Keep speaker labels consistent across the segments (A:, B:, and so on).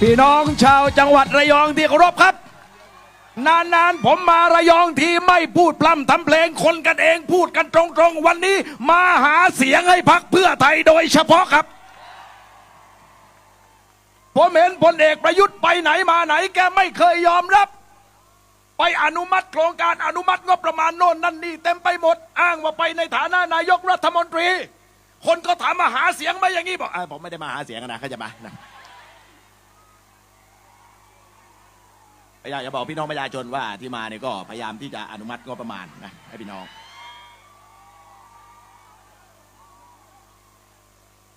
A: พี่น้องชาวจังหวัดระยองที่เคารพครับ นานๆผมมาระยองทีไม่พูดพร่ำทำเพลงคนกันเองพูดกันตรงๆ วันนี้มาหาเสียงให้พักเพื่อไทยโดยเฉพาะครับ ผมเห็นพลเอกประยุทธ์ไปไหนมาไหนแกไม่เคยยอมรับ ไปอนุมัติโครงการอนุมัติงบประมาณโน่นนั่นนี่เต็มไปหมด อ้างว่าไปในฐานะนายกรัฐมนตรี คนก็ถามมาหาเสียงไหมาอย่างนี้บอกอผมไม่ได้มาหาเสียงนะเขาจะมานะ อยากจะบอกพี่น้องประชาชนว่าที่มาเนี่ยก็พยายามที่จะอนุมัติงบประมาณนะให้พี่น้อง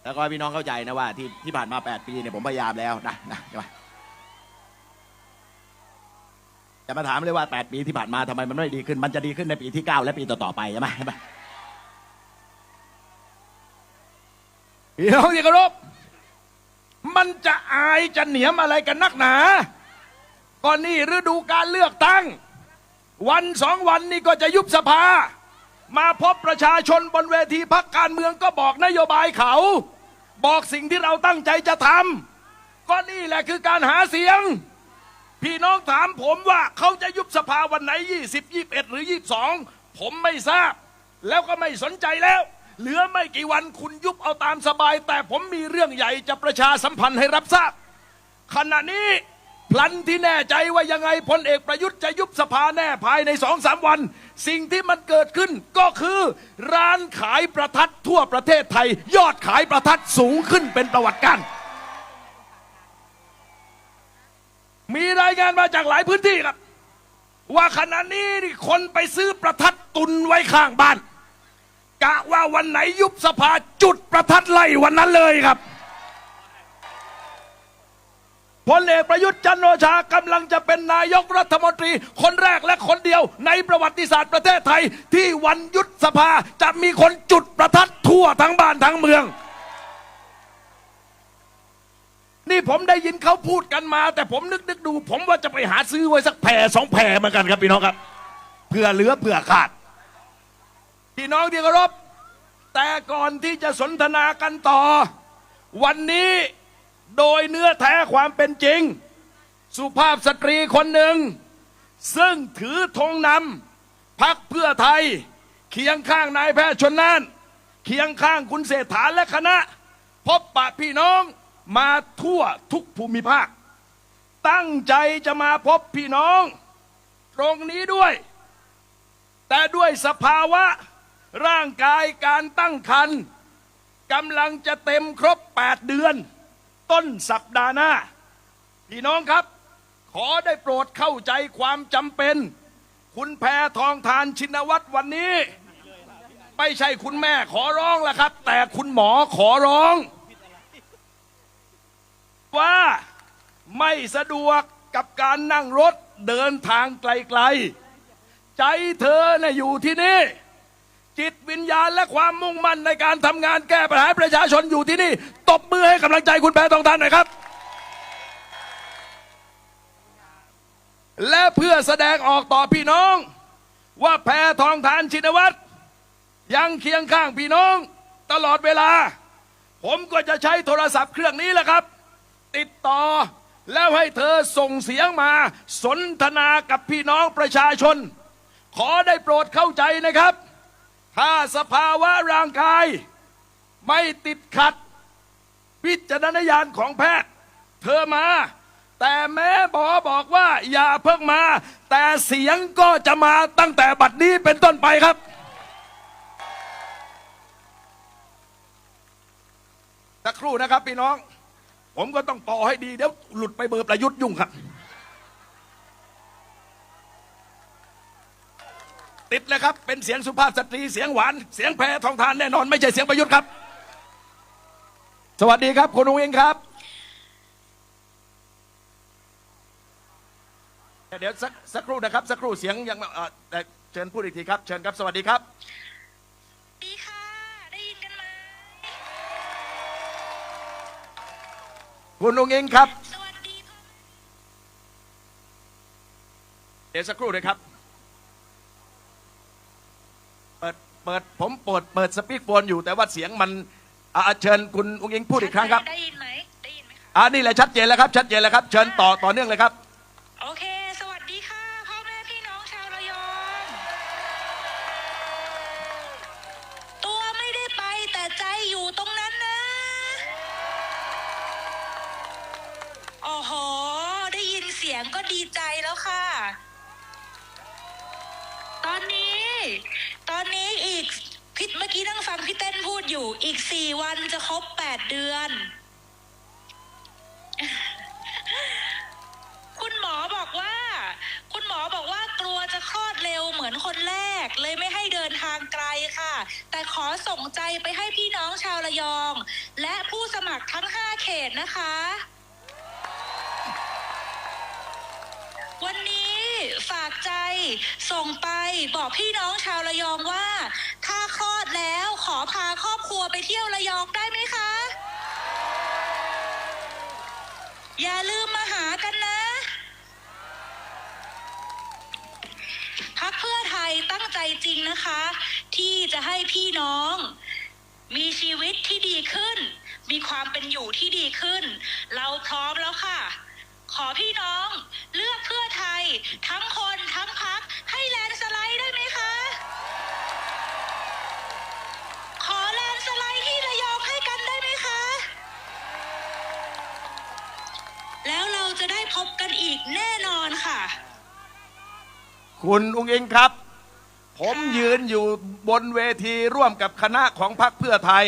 A: แล้วก็ให้พี่น้องเข้าใจนะว่าที่ที่ผ่านมา 8 ปีเนี่ยผมพยายามแล้วนะนะใช่ไหมจะมาถามเลยว่า 8 ปีที่ผ่านมาทำไมมันไม่ดีขึ้น มันจะดีขึ้นในปีที่ 9 และปีต่อ ๆ ไปใช่ไหมใช่ไหมพี่น้องที่เคารพมันจะอายจะเหนียมอะไรกันนักหนา ก็นี่ฤดูการเลือกตั้ง วันสองวันนี้ก็จะยุบสภา มาพบประชาชนบนเวทีพักการเมืองก็บอกนโยบายเขา บอกสิ่งที่เราตั้งใจจะทำก็นี่แหละคือการหาเสียง พี่น้องถามผมว่าเขาจะยุบสภาวันไหน 20 21 หรือ 22 ผมไม่ทราบ แล้วก็ไม่สนใจแล้วเหลือไม่กี่วันคุณยุบเอาตามสบาย แต่ผมมีเรื่องใหญ่จะประชาสัมพันธ์ให้รับทราบขณะนี้ พลันที่แน่ใจว่ายังไงพลเอกประยุทธ์จะยุบสภาแน่ภายในสองสามวัน สิ่งที่มันเกิดขึ้นก็คือ ร้านขายประทัดทั่วประเทศไทย ยอดขายประทัดสูงขึ้นเป็นประวัติการมีรายงานมาจากหลายพื้นที่ครับ ว่าขณะนี้คนไปซื้อประทัดตุนไว้ข้างบ้านกะว่าวันไหนยุบสภาจุดประทัดไล่วันนั้นเลยครับ พลเอกประยุทธ์จันทร์โอชากำลังจะเป็นนายกรัฐมนตรี คนแรกและคนเดียวในประวัติศาสตร์ประเทศไทย ที่วันยุบสภาจะมีคนจุดประทัดทั่วทั้งบ้านทั้งเมือง นี่ผมได้ยินเขาพูดกันมา แต่ผมนึกนึกดู ผมว่าจะไปหาซื้อไว้สักแผ่สองแผ่เหมือนกันครับพี่น้องครับเพื่อเหลือเพื่อขาดพี่น้องที่เคารพแต่ก่อนที่จะสนทนากันต่อ วันนี้ โดยเนื้อแท้ความเป็นจริง สุภาพสตรีคนหนึ่ง ซึ่งถือธงนำพักเพื่อไทย เคียงข้างนายแพทย์ชนน่านเคียงข้างคุณเศรษฐาและคณะ พบปะพี่น้องมาทั่วทุกภูมิภาค ตั้งใจจะมาพบพี่น้อง ตรงนี้ด้วย แต่ด้วยสภาวะร่างกายการตั้งครรภ์กำลังจะเต็มครบ 8 เดือน ต้นสัปดาห์หน้า พี่น้องครับ ขอได้โปรดเข้าใจความจำเป็น คุณแพทองทานชินวัตรวันนี้ ไม่ใช่คุณแม่ขอร้องแล้วครับ แต่คุณหมอขอร้อง ว่าไม่สะดวกกับการนั่งรถเดินทางไกลๆ ใจเธอน่ะอยู่ที่นี่ จิตวิญญาณและความมุ่งมั่นในการทำงานแก้ปัญหาประชาชนอยู่ที่นี่ ตบมือให้กำลังใจคุณแพทองทานหน่อยครับ และเพื่อแสดงออกต่อพี่น้อง ว่าแพทองทานชินวัตรยังเคียงข้างพี่น้องตลอดเวลา ผมก็จะใช้โทรศัพท์เครื่องนี้แหละครับ ติดต่อแล้วให้เธอส่งเสียงมา สนทนากับพี่น้องประชาชน ขอได้โปรดเข้าใจนะครับ ถ้าสภาวะร่างกายไม่ติดขัด วิจารณญาณของแพทย์ เธอมา แต่แม้บอบอกว่าอย่าเพิ่งมา แต่เสียงก็จะมาตั้งแต่บัดนี้เป็นต้นไปครับสักครู่นะครับพี่น้อง ผมก็ต้องต่อให้ดี เดี๋ยวหลุดไปเบอร์ประยุทธ์ยุ่งครับ ติดเลยครับ เป็นเสียงสุภาพสตรีเสียงหวาน เสียงแพรทองทานแน่นอนไม่ใช่เสียงประยุทธ์ครับ สวัสดีครับคุณอุ้งอิงครับ เดี๋ยวสักสักครู่นะครับ สักครู่เสียงยังเอ่อแต่เชิญพูดอีกทีครับ เชิญครับสวัสดีครับ
B: ดีค่ะ ได้ยินกันไหม
A: คุณอุ้งอิงครับ
B: สวัสดีพ่อ
A: เดี๋ยวสักครู่เลยครับ เปิดเปิด ผมเปิดเปิดสปีกโฟนอยู่แต่ว่าเสียงมันอะเชิญคุณอุ้งอิงพูดอีกครั้งครับ
B: ได้ยินไหมได้ยินไหมคะ
A: อ่านี่แหละชัดเจนแล้วครับชัดเจนแล้วครับ เชิญต่อต่อเนื่องเลยครับ
B: คนแรกเลยไม่ให้เดินทางไกลค่ะ แต่ขอส่งใจไปให้พี่น้องชาวระยอง และผู้สมัครทั้ง 5 เขตนะคะ วันนี้ฝากใจส่งไปบอกพี่น้องชาวระยองว่า ถ้าคลอดแล้วขอพาครอบครัวไปเที่ยวระยองได้ไหมคะ อย่าลืมมาหากันนะ ตั้งใจจริงนะคะ ที่จะให้พี่น้อง มีชีวิตที่ดีขึ้น มีความเป็นอยู่ที่ดีขึ้น เราพร้อมแล้วค่ะ ขอพี่น้องเลือกเพื่อไทย ทั้งคนทั้งพักให้แลนสไลด์ได้ไหมคะ ขอแลนสไลด์ที่ระยองให้กันได้ไหมคะ แล้วเราจะได้พบกันอีกแน่นอนค่ะ
A: คุณอุ้งอิงครับ ผมยืนอยู่บนเวทีร่วมกับคณะของพรรคเพื่อไทย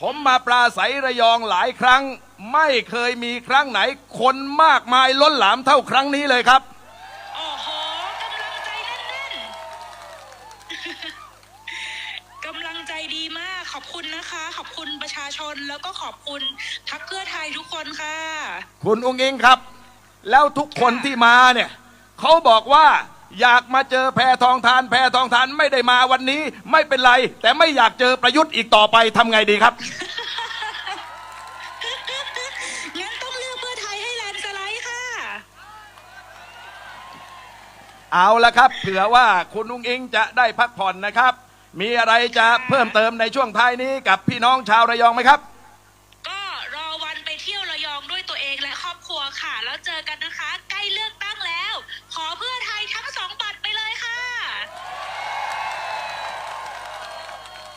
A: ผมมาปราศัยระยองหลายครั้ง ไม่เคยมีครั้งไหน คนมากมายล้นหลามเท่าครั้งนี้เลยครับ
B: โอ้โหกำลังใจแน่นๆกำลังใจดีมากขอบคุณนะคะ ขอบคุณประชาชนแล้วก็ขอบคุณพักเพื่อไทยทุกคนค่ะ
A: คุณอุ้งอิงครับ แล้วทุกคนที่มาเนี่ยเขาบอกว่า อยากมาเจอแพทองทาน แพทองทานไม่ได้มาวันนี้ ไม่เป็นไร แต่ไม่อยากเจอประยุทธ์อีกต่อไปทำไงดีครับ
B: งั้นต้องเลือกเพื่อไทยให้แลนด์สไลด์ค่ะ
A: เอาละครับ เผื่อว่าคุณอุ้งอิงจะได้พักผ่อนนะครับ มีอะไรจะเพิ่มเติมในช่วงท้ายนี้กับพี่น้องชาวระยองไหมครับ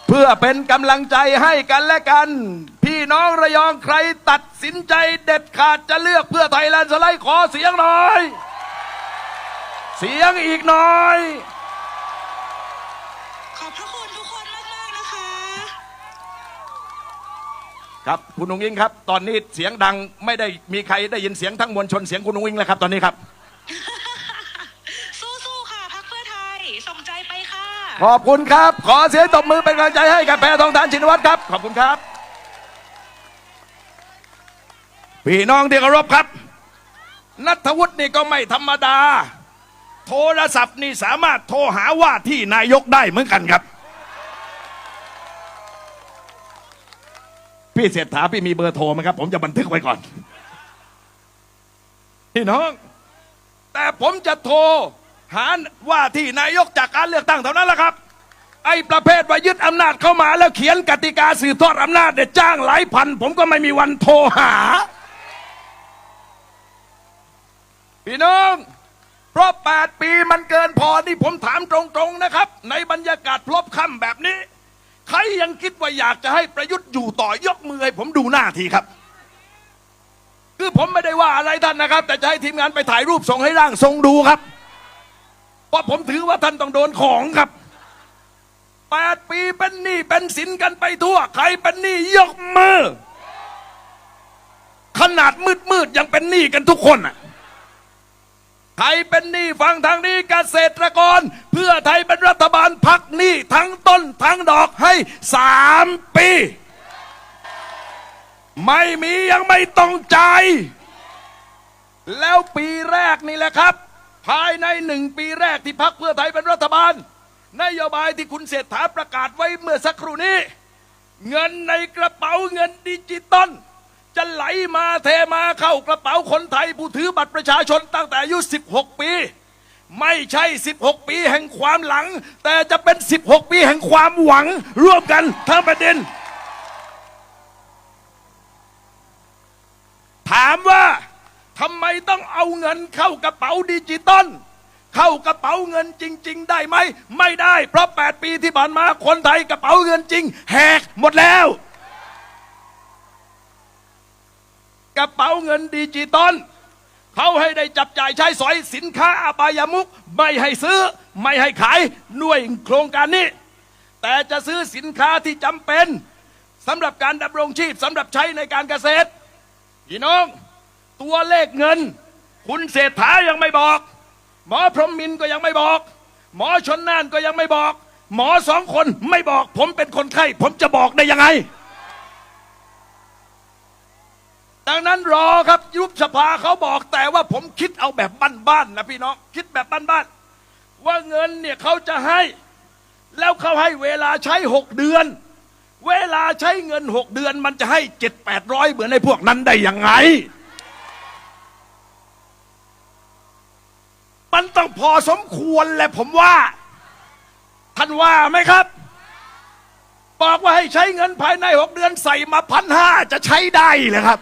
B: เพื่อเป็
A: นกำลังใจให้กันและกัน พี่น้องระยองใครตัดสินใจเด็ดขาดจะเลือกเพื่อไทยแลนด์สไลด์ขอเสียงหน่อย เสียงอีกหน่อย
B: ขอบพระคุณทุกคนมาก ๆ นะคะ
A: ครับคุณอุ้งอิงครับ ตอนนี้เสียงดังไม่ได้มีใครได้ยินเสียงทั้งมวลชนเสียงคุณอุ้งอิงแล้วครับตอนนี้ครับ ขอบคุณครับ ขอเสียงตบมือเป็นกำลังใจให้กับแพทองทานชินวัตรครับ ขอบคุณครับ พี่น้องที่เคารพครับ นัทวุฒินี่ก็ไม่ธรรมดา โทรศัพท์นี่สามารถโทรหาว่าที่นายกได้เหมือนกันครับ พี่เศรษฐาพี่มีเบอร์โทรไหมครับ ผมจะบันทึกไว้ก่อน พี่น้อง แต่ผมจะโทร หาว่าที่นายกจากการเลือกตั้งเท่านั้นแหละครับ ไอ้ประเภทว่ายึดอำนาจเข้ามาแล้วเขียนกติกาสืบทอดอำนาจเนี่ยจ้างหลายพัน ผมก็ไม่มีวันโทรหา พี่น้องเพราะ 8 ปีมันเกินพอนี่ผมถามตรงๆนะครับ ในบรรยากาศพลบค่ำแบบนี้ ใครยังคิดว่าอยากจะให้ประยุทธ์อยู่ต่อยกมือให้ผมดูหน้าทีครับ คือผมไม่ได้ว่าอะไรท่านนะครับ แต่จะให้ทีมงานไปถ่ายรูปส่งให้ร่างทรงดูครับ เพราะผมถือว่าท่านต้องโดนของครับแปดปีเป็นหนี้เป็นสินกันไปทั่ว ใครเป็นหนี้ยกมือ ขนาดมืดมืดยังเป็นหนี้กันทุกคนอะใครเป็นหนี้ฟังทางนี้เกษตรกร เพื่อไทยเป็นรัฐบาลพักหนี้ทั้งต้นทั้งดอกให้สามปี ไม่มียังไม่ต้องใจ แล้วปีแรกนี่แหละครับ ภายในหนึ่งปีแรกที่พักเพื่อไทยเป็นรัฐบาล นโยบายที่คุณเศรษฐาประกาศไว้เมื่อสักครู่นี้ เงินในกระเป๋าเงินดิจิตอลจะไหลมาเทมาเข้ากระเป๋าคนไทยผู้ถือบัตรประชาชนตั้งแต่อายุ 16 ปี ไม่ใช่ 16 ปีแห่งความหลัง แต่จะเป็น 16 ปีแห่งความหวัง ร่วมกันทั้งประเด็น ถามว่า ทำไมต้องเอาเงินเข้ากระเป๋าดิจิตอลเข้ากระเป๋าเงินจริง ๆ ได้ไหม ไม่ได้ เพราะ 8 ปีที่ผ่านมาคนไทยกระเป๋าเงินจริง แหกหมดแล้ว กระเป๋าเงินดิจิตอลเขาให้ได้จับจ่ายใช้สอยสินค้าอบายมุก ไม่ให้ซื้อ ไม่ให้ขายด้วยโครงการนี้ แต่จะซื้อสินค้าที่จำเป็นสำหรับการดำรงชีพสำหรับใช้ในการเกษตรพี่น้อง ตัวเลขเงิน คุณเศรษฐายังไม่บอก หมอพรหมมินก็ยังไม่บอก หมอชนน่านก็ยังไม่บอก หมอสองคนไม่บอก ผมเป็นคนไข้ ผมจะบอกได้ยังไง ดังนั้นรอครับยุบสภาเขาบอกแต่ว่าผมคิดเอาแบบบ้านๆนะพี่น้องคิดแบบบ้านๆว่าเงินเนี่ยเขาจะให้ แล้วเขาให้เวลาใช้หกเดือนเวลาใช้เงินหกเดือนมันจะให้เจ็ดแปดร้อยเหมือนในพวกนั้นได้ยังไง มันต้องพอสมควรแหละผมว่า ท่านว่าไหมครับ บอกว่าให้ใช้เงินภายในหกเดือนใส่มาพันห้าจะใช้ได้เหรอครับ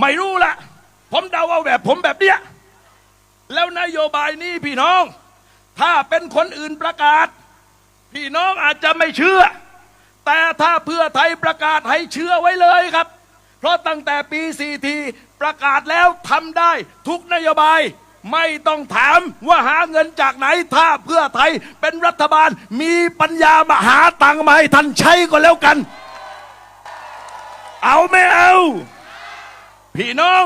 A: ไม่รู้ละผมเดาเอาแบบผมแบบเนี้ยแล้วนโยบายนี้พี่น้อง ถ้าเป็นคนอื่นประกาศ พี่น้องอาจจะไม่เชื่อ แต่ถ้าเพื่อไทยประกาศให้เชื่อไว้เลยครับ เพราะตั้งแต่ปีสี่ที ประกาศแล้วทำได้ทุกนโยบาย ไม่ต้องถามว่าหาเงินจากไหน ถ้าเพื่อไทยเป็นรัฐบาลมีปัญญามาหาตังค์มาให้ท่านใช้ก็แล้วกัน เอาไม่เอา พี่น้อง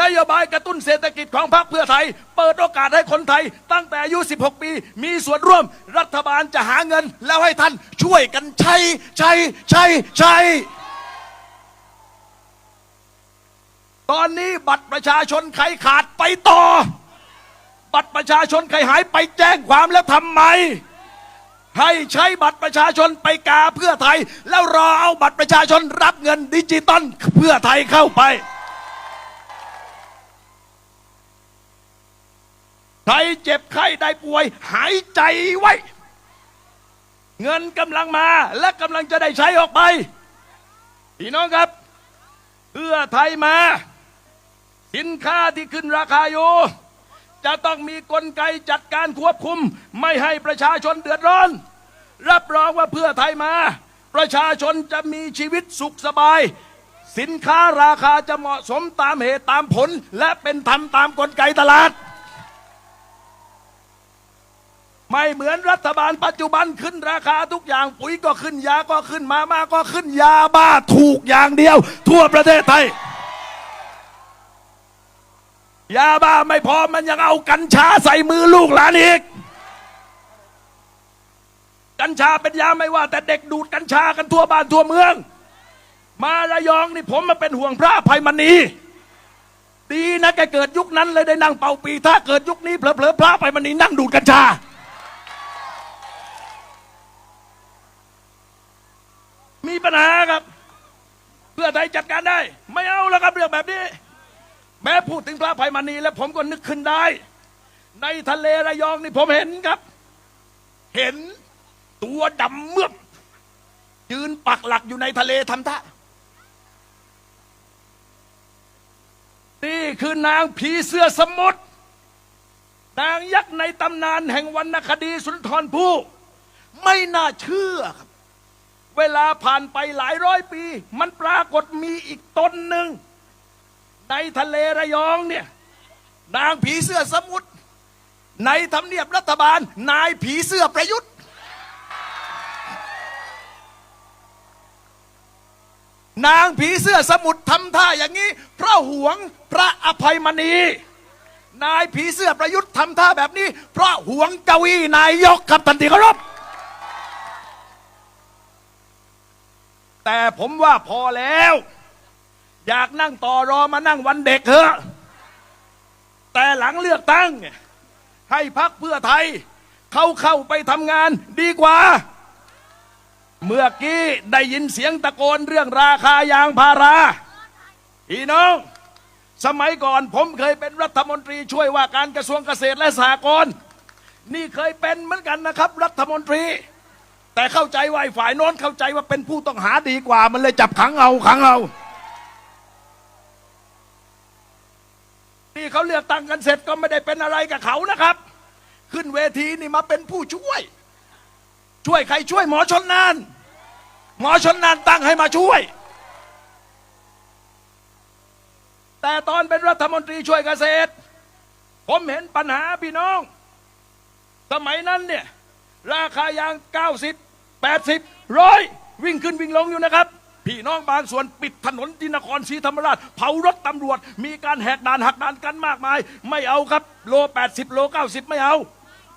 A: นโยบายกระตุ้นเศรษฐกิจของพรรคเพื่อไทย เปิดโอกาสให้คนไทย ตั้งแต่อายุ 16 ปี มีส่วนร่วมรัฐบาลจะหาเงินแล้วให้ท่านช่วยกันใช้ใช้ใช้ใช้ ตอนนี้บัตรประชาชนใครขาดไปต่อ บัตรประชาชนใครหายไปแจ้งความแล้วทำไม ให้ใช้บัตรประชาชนไปกาเพื่อไทย แล้วรอเอาบัตรประชาชนรับเงินดิจิตอลเพื่อไทยเข้าไปใครเจ็บไข้ได้ป่วย หายใจไว้ เงินกำลังมาและกำลังจะได้ใช้ออกไป พี่น้องครับ เพื่อไทยมา สินค้าที่ขึ้นราคาอยู่จะต้องมีกลไกจัดการควบคุม ไม่ให้ประชาชนเดือดร้อน รับรองว่าเพื่อไทยมา ประชาชนจะมีชีวิตสุขสบาย สินค้าราคาจะเหมาะสมตามเหตุตามผล และเป็นธรรมตามกลไกตลาด ไม่เหมือนรัฐบาลปัจจุบันขึ้นราคาทุกอย่างปุ๋ยก็ขึ้นยาก็ขึ้นมามาก็ขึ้นยาบ้าถูกอย่างเดียว ทั่วประเทศไทย ยาบ้าไม่พอมันยังเอากัญชาใส่มือลูกหลานอีก กัญชาเป็นยาไม่ว่า แต่เด็กดูดกัญชากันทั่วบ้านทั่วเมือง มาระยองนี่ผมมาเป็นห่วงพระภัยมณีดีนะแกเกิดยุคนั้นเลยได้นั่งเป่าปี ถ้าเกิดยุคนี้เผลอๆพระภัยมณีนั่งดูดกัญชามีปัญหาครับ เพื่อไทยจัดการได้ ไม่เอาแล้วครับเรื่องแบบนี้ แม้พูดถึงพระภัยมณีแล้วผมก็นึกขึ้นได้ ในทะเลระยองนี่ผมเห็นครับ เห็นตัวดำเมือบยืนปักหลักอยู่ในทะเลทำท่านี่คือนางผีเสื้อสมุทรนางยักษ์ในตำนานแห่งวรรณคดีสุนทรภู่ไม่น่าเชื่อครับ เวลาผ่านไปหลายร้อยปี มันปรากฏมีอีกตนหนึ่ง ในทะเลระยองเนี่ยนางผีเสื้อสมุทรในทำเนียบรัฐบาล นายผีเสื้อประยุทธ์ นางผีเสื้อสมุทรทำท่าอย่างนี้ เพราะหวงพระอภัยมณี นายผีเสื้อประยุทธ์ทำท่าแบบนี้ เพราะหวงเกาอี้นายกครับทันทีเคารพแต่ผมว่าพอแล้ว อยากนั่งต่อรอมานั่งวันเด็กเถอะ แต่หลังเลือกตั้ง ให้พักเพื่อไทย เข้าเข้าไปทำงานดีกว่า เมื่อกี้ได้ยินเสียงตะโกนเรื่องราคายางพารา พี่น้อง สมัยก่อนผมเคยเป็นรัฐมนตรีช่วยว่าการกระทรวงเกษตรและสหกรณ์นี่เคยเป็นเหมือนกันนะครับ รัฐมนตรี แต่เข้าใจว่าฝ่ายโน้นเข้าใจว่าเป็นผู้ต้องหาดีกว่า มันเลยจับขังเอาขังเอา นี่เขาเลือกตั้งกันเสร็จก็ไม่ได้เป็นอะไรกับเขานะครับ ขึ้นเวทีนี่มาเป็นผู้ช่วย ช่วยใครช่วยหมอชนนาน หมอชนนานตั้งให้มาช่วย แต่ตอนเป็นรัฐมนตรีช่วยเกษตร ผมเห็นปัญหาพี่น้อง สมัยนั้นเนี่ยราคายาง 90 80ร้อยวิ่งขึ้นวิ่งลงอยู่นะครับ พี่น้องบางส่วนปิดถนนที่นครศรีธรรมราช เผารถตำรวจ มีการแหกด่านหักด่านกันมากมาย ไม่เอาครับ โล 80 โล 90 ไม่เอา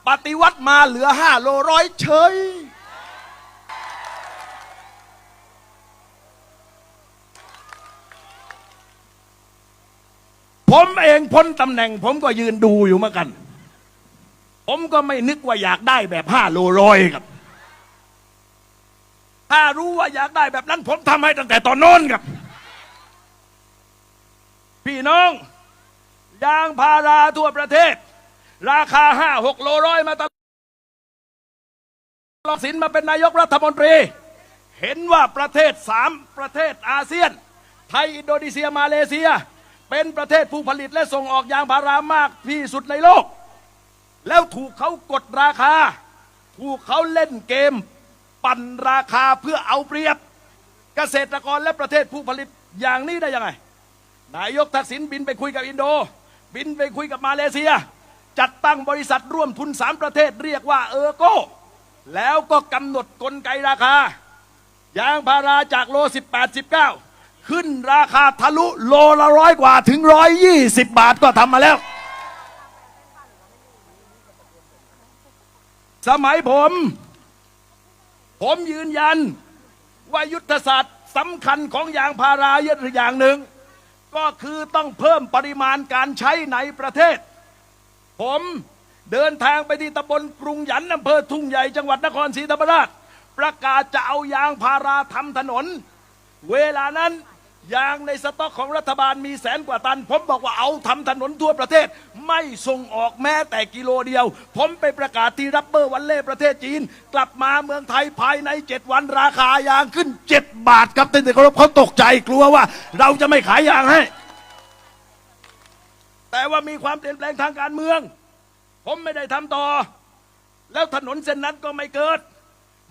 A: ปฏิวัติมาเหลือ 5 โลร้อยเฉยผมเองพ้นตำแหน่ง ผมก็ยืนดูอยู่เหมือนกัน ผมก็ไม่นึกว่าอยากได้แบบห้าโลร้อยครับ ถ้ารู้ว่าอยากได้แบบนั้น ผมทำให้ตั้งแต่ตอนโน้นครับ พี่น้อง ยางพาราทั่วประเทศ ราคาห้าหกโลร้อยมาตลอดสินมาเป็นนายกรัฐมนตรี เห็นว่าประเทศสามประเทศอาเซียน ไทย อินโดนีเซียมาเลเซีย เป็นประเทศผู้ผลิตและส่งออกยางพารามากที่สุดในโลก แล้วถูกเขากดราคา ถูกเขาเล่นเกม ปั่นราคาเพื่อเอาเปรียบ เกษตรกรและประเทศผู้ผลิตอย่างนี้ได้ยังไง นายกทักษิณบินไปคุยกับอินโด บินไปคุยกับมาเลเซีย จัดตั้งบริษัทร่วมทุนสามประเทศเรียกว่าเออร์โก้แล้วก็กำหนดกลไกราคายางพาราจากโล 18 19 ขึ้นราคาทะลุโลละร้อยกว่าถึงร้อยยี่สิบบาทก็ทำมาแล้ว สมัยผม ผมยืนยันว่ายุทธศาสตร์สำคัญของยางพาราเยอะอย่างหนึ่ง ก็คือต้องเพิ่มปริมาณการใช้ในประเทศ ผมเดินทางไปที่ตำบลกรุงหยันอำเภอทุ่งใหญ่จังหวัดนครศรีธรรมราช ประกาศจะเอายางพาราทำถนน เวลานั้น ยางในสต็อกของรัฐบาลมีแสนกว่าตัน ผมบอกว่าเอาทำถนนทั่วประเทศ ไม่ส่งออกแม้แต่กิโลเดียว ผมไปประกาศที่รับเบอร์วันเล่ประเทศจีน กลับมาเมืองไทยภายในเจ็ดวันราคายางขึ้นเจ็ดบาทครับท่านที่เคารเขาตกใจกลัวว่า เราจะไม่ขายยางให้ แต่ว่ามีความเปลี่ยนแปลงทางการเมือง ผมไม่ได้ทำต่อ แล้วถนนเส้นนั้นก็ไม่เกิด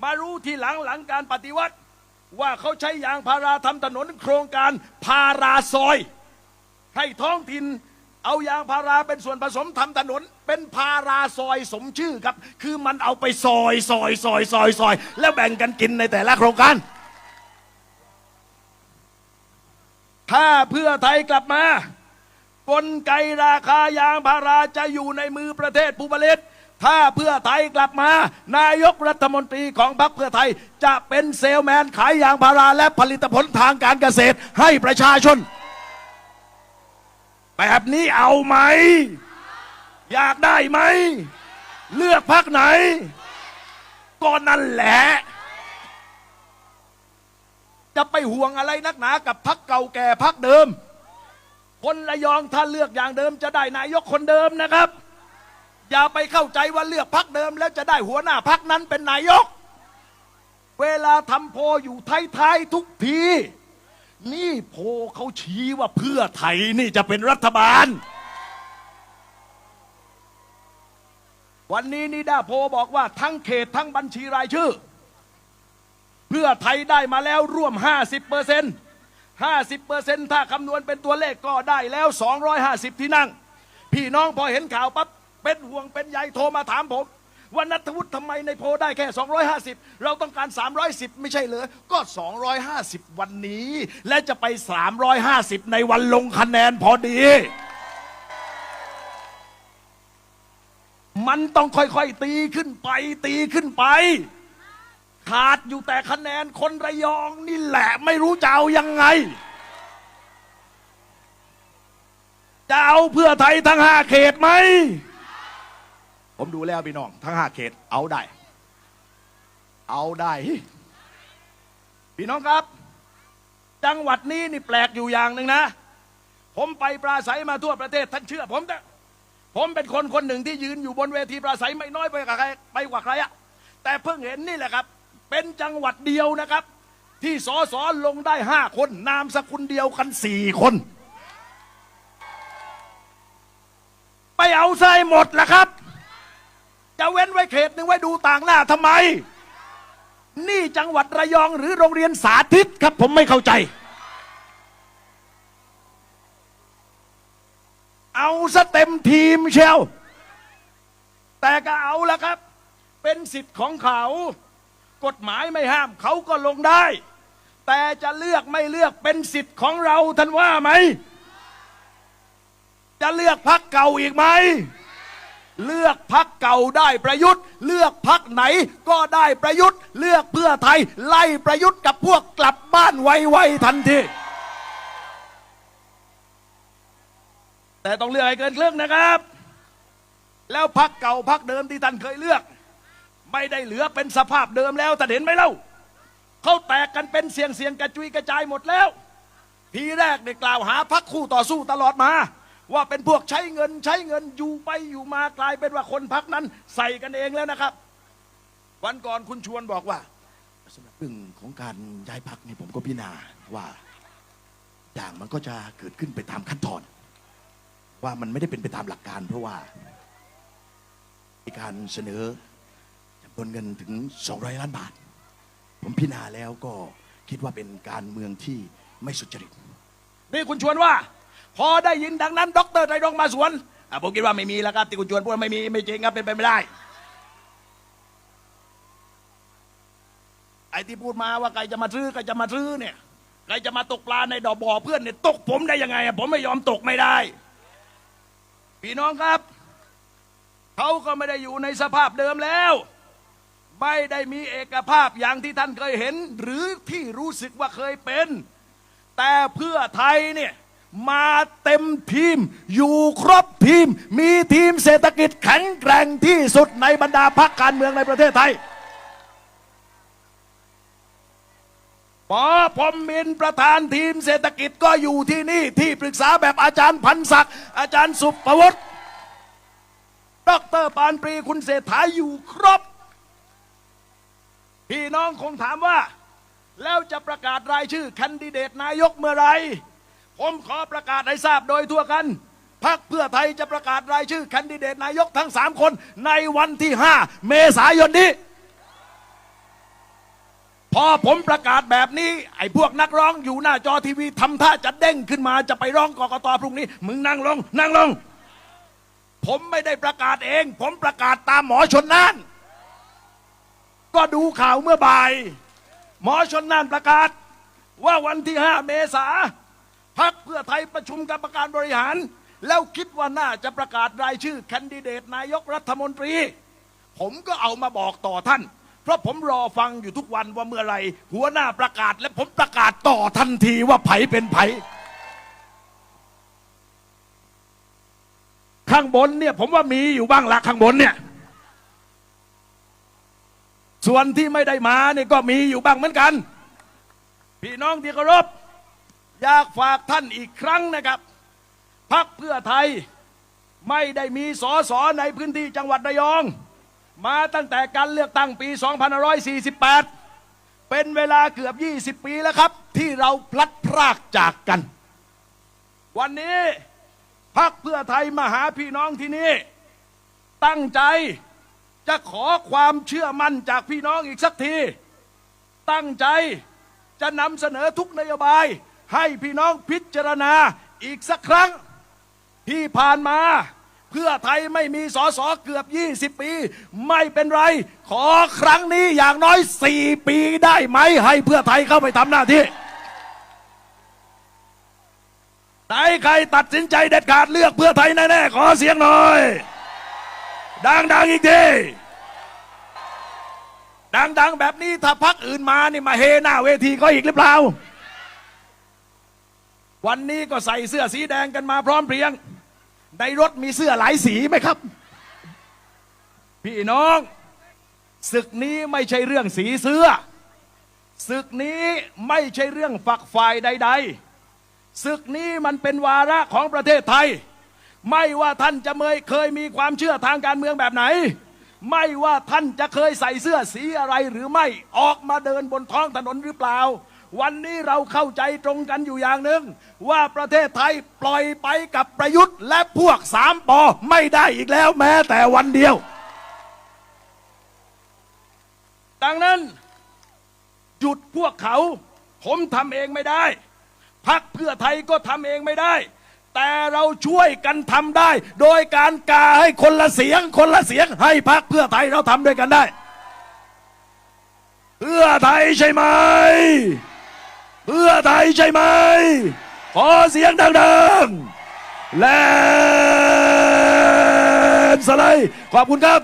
A: มารู้ทีหลังหลังการปฏิวัติ ว่าเขาใช้ยางพาราทำถนนโครงการพาราซอย ให้ท้องถิ่นเอายางพาราเป็นส่วนผสมทำถนน เป็นพาราซอยสมชื่อครับ คือมันเอาไปซอยซอยซอยซอยซอย แล้วแบ่งกันกินในแต่ละโครงการ ถ้าเพื่อไทยกลับมากลไกราคายางพาราจะอยู่ในมือประเทศผู้ผลิต ถ้าเพื่อไทยกลับมา นายกรัฐมนตรีของพรรคเพื่อไทย จะเป็นเซลแมนขายยางพาราและผลิตผลทางการเกษตรให้ประชาชน แบบนี้เอาไหม อยากได้ไหม เลือกพักไหน ก็นั่นแหละ จะไปห่วงอะไรนักหนากับพักเก่าแก่พักเดิม คนระยองถ้าเลือกอย่างเดิมจะได้นายกคนเดิมนะครับ อย่าไปเข้าใจว่าเลือกพักเดิม แล้วจะได้หัวหน้าพักนั้นเป็นนายก เวลาทำโพอยู่ท้ายๆทุกที นี่โพเขาชี้ว่าเพื่อไทยนี่จะเป็นรัฐบาล วันนี้นิดาโพบอกว่าทั้งเขตทั้งบัญชีรายชื่อ เพื่อไทยได้มาแล้วร่วม 50เปอร์เซ็นต์50เปอร์เซ็นต์ถ้าคำนวณเป็นตัวเลขก็ได้แล้ว 250 ที่นั่ง พี่น้องพอเห็นข่าวปั๊บ เป็นห่วงเป็นใยโทรมาถามผมว่านัทวุฒิทำไมในโพได้แค่ 250 เราต้องการ 310 ไม่ใช่เหรอ ก็ 250 วันนี้ และจะไป 350 ในวันลงคะแนนพอดี มันต้องค่อยๆ ตีขึ้นไป ตีขึ้นไป ขาดอยู่แต่คะแนนคนระยองนี่แหละไม่รู้จะเอายังไง จะเอาเพื่อไทยทั้งห้าเขตไหม ผมดูแล้วพี่น้อง ทั้งห้าเขตเอาได้ เอาได้ พี่น้องครับ จังหวัดนี้นี่แปลกอยู่อย่างหนึ่งนะ ผมไปปราศัยมาทั่วประเทศท่านเชื่อ ผมแต่ผมเป็นคนคนหนึ่งที่ยืนอยู่บนเวทีปราศัยไม่น้อยไปกว่าใครไปกว่าใครอะแต่เพิ่งเห็นนี่แหละครับ เป็นจังหวัดเดียวนะครับ ที่สอสอลงได้ห้าคนนามสกุลเดียวกันสี่คน ไปเอาใส่หมดละครับ จะเว้นไว้เขตหนึ่งไว้ดูต่างหน้าทำไม นี่จังหวัดระยองหรือโรงเรียนสาธิตครับผมไม่เข้าใจ เอาซะเต็มทีมเชียวแต่ก็เอาละครับ เป็นสิทธิ์ของเขา กฎหมายไม่ห้ามเขาก็ลงได้ แต่จะเลือกไม่เลือกเป็นสิทธิ์ของเราท่านว่าไหม จะเลือกพักเก่าอีกไหม เลือกพักเก่าได้ประยุทธ์ เลือกพักไหนก็ได้ประยุทธ์ เลือกเพื่อไทย ไล่ประยุทธ์กับพวกกลับบ้านไวๆทันทีแต่ต้องเลือกให้เกินครึ่งนะครับ แล้วพักเก่าพักเดิมที่ท่านเคยเลือก ไม่ได้เหลือเป็นสภาพเดิมแล้วท่เห็นไหมเล่าเขาแตกกันเป็นเสียงเสียงกระจุยกระจายหมดแล้ว ทีแรกได้กล่าวหาพักคู่ต่อสู้ตลอดมา ว่าเป็นพวกใช้เงินใช้เงินอยู่ไปอยู่มากลายเป็นว่าคนพักนั้น ใส่กันเองแล้วนะครับ วันก่อนคุณชวนบอกว่าสำหรับเรื่องของการย้ายพักนี่ผมก็พิจารณาว่าอย่างมันก็จะเกิดขึ้นไปตามขั้นตอน ว่ามันไม่ได้เป็นไปตามหลักการ เพราะว่ามีการเสนอจำนวนเงินถึง 200 ล้านบาท ผมพิจารณาแล้วก็คิดว่าเป็นการเมืองที่ไม่สุจริตนี่คุณชวนว่า พอได้ยินดังนั้น ดรไตรรงมาสวนผมคิดว่าไม่มีแล้วครับที่คุณชวนพูดไม่มีไม่จริงครับเป็นไปไม่ได้ ไอ้ที่พูดมาว่าใครจะมาซื้อใครจะมาซื้อเนี่ยใครจะมาตกปลาในดอกบ่อเพื่อนเนี่ยตกผมได้ยังไงผมไม่ยอมตกไม่ได้ พี่น้องครับเขาก็ไม่ได้อยู่ในสภาพเดิมแล้ว ไม่ได้มีเอกภาพอย่างที่ท่านเคยเห็น หรือที่รู้สึกว่าเคยเป็น แต่เพื่อไทยเนี่ย มาเต็มทีม อยู่ครบทีม มีทีมเศรษฐกิจแข็งแกร่งที่สุดในบรรดาพรรคการเมืองในประเทศไทยปอพรมมินประธานทีมเศรษฐกิจก็อยู่ที่นี่ที่ปรึกษาแบบอาจารย์พันศักดิ์อาจารย์สุภวุฒิดรปานปรีคุณเศรษฐาอยู่ครบ พี่น้องคงถามว่า แล้วจะประกาศรายชื่อแคนดิเดตนายกเมื่อไหร ผมขอประกาศให้ทราบโดยทั่วกันพรรคเพื่อไทยจะประกาศรายชื่อแคนดิเดตนายกทั้งสามคนในวันที่ 5 เมษายนนี้ พอผมประกาศแบบนี้ ไอ้พวกนักร้องอยู่หน้าจอทีวีทำท่าจะเด้งขึ้นมาจะไปร้องกกตพรุ่งนี้ มึงนั่งลง นั่งลง ผมไม่ได้ประกาศเอง ผมประกาศตามหมอชนน่าน ก็ดูข่าวเมื่อบ่าย หมอชนน่านประกาศ ว่าวันที่ 5 เมษา พักเพื่อไทยประชุมกรรมการบริหาร แล้วคิดว่าน่าจะประกาศรายชื่อแคนดิเดตนายกรัฐมนตรี ผมก็เอามาบอกต่อท่าน เพราะผมรอฟังอยู่ทุกวันว่าเมื่อไรหัวหน้าประกาศและผมประกาศต่อทันทีว่าไผเป็นไผข้างบนเนี่ยผมว่ามีอยู่บ้างละข้างบนเนี่ยส่วนที่ไม่ได้มาเนี่ยก็มีอยู่บ้างเหมือนกัน พี่น้องที่เคารพ อยากฝากท่านอีกครั้งนะครับพักเพื่อไทยไม่ได้มีสอสอในพื้นที่จังหวัดระยอง มาตั้งแต่การเลือกตั้งปี 2548 เป็นเวลาเกือบ 20 ปีแล้วครับ ที่เราพลัดพรากจากกัน วันนี้พักเพื่อไทยมาหาพี่น้องที่นี่ ตั้งใจจะขอความเชื่อมั่นจากพี่น้องอีกสักที ตั้งใจจะนำเสนอทุกนโยบาย ให้พี่น้องพิจารณาอีกสักครั้งที่ผ่านมาเพื่อไทยไม่มีสอสอเกือบ 20 ปี ไม่เป็นไร ขอครั้งนี้อย่างน้อย 4 ปีได้ไหม ให้เพื่อไทยเข้าไปทำหน้าที่ไหนใครตัดสินใจเด็ดขาดเลือกเพื่อไทยแน่ๆขอเสียงหน่อย ดังๆอีกทีดังๆแบบนี้ถ้าพักอื่นมานี่มาเฮหน้าเวทีก็อีกหรือเปล่า วันนี้ก็ใส่เสื้อสีแดงกันมาพร้อมเพรียง ในรถมีเสื้อหลายสีไหมครับ พี่น้องศึกนี้ไม่ใช่เรื่องสีเสื้อศึกนี้ไม่ใช่เรื่องฝักฝ่ายใด ๆศึกนี้มันเป็นวาระของประเทศไทย ไม่ว่าท่านจะเมยเคยมีความเชื่อทางการเมืองแบบไหน ไม่ว่าท่านจะเคยใส่เสื้อสีอะไรหรือไม่ออกมาเดินบนท้องถนนหรือเปล่า วันนี้เราเข้าใจตรงกันอยู่อย่างหนึ่ง ว่าประเทศไทยปล่อยไปกับประยุทธ์และพวกสามปอไม่ได้อีกแล้วแม้แต่วันเดียว ดังนั้น หยุดพวกเขา ผมทำเองไม่ได้พักเพื่อไทยก็ทำเองไม่ได้ แต่เราช่วยกันทำได้ โดยการกาให้คนละเสียง คนละเสียงให้พักเพื่อไทยเราทำด้วยกันได้ เพื่อไทยใช่ไหม เพื่อไทยใช่ไหม ขอเสียงดังๆ และสไลด์ขอบคุณครับ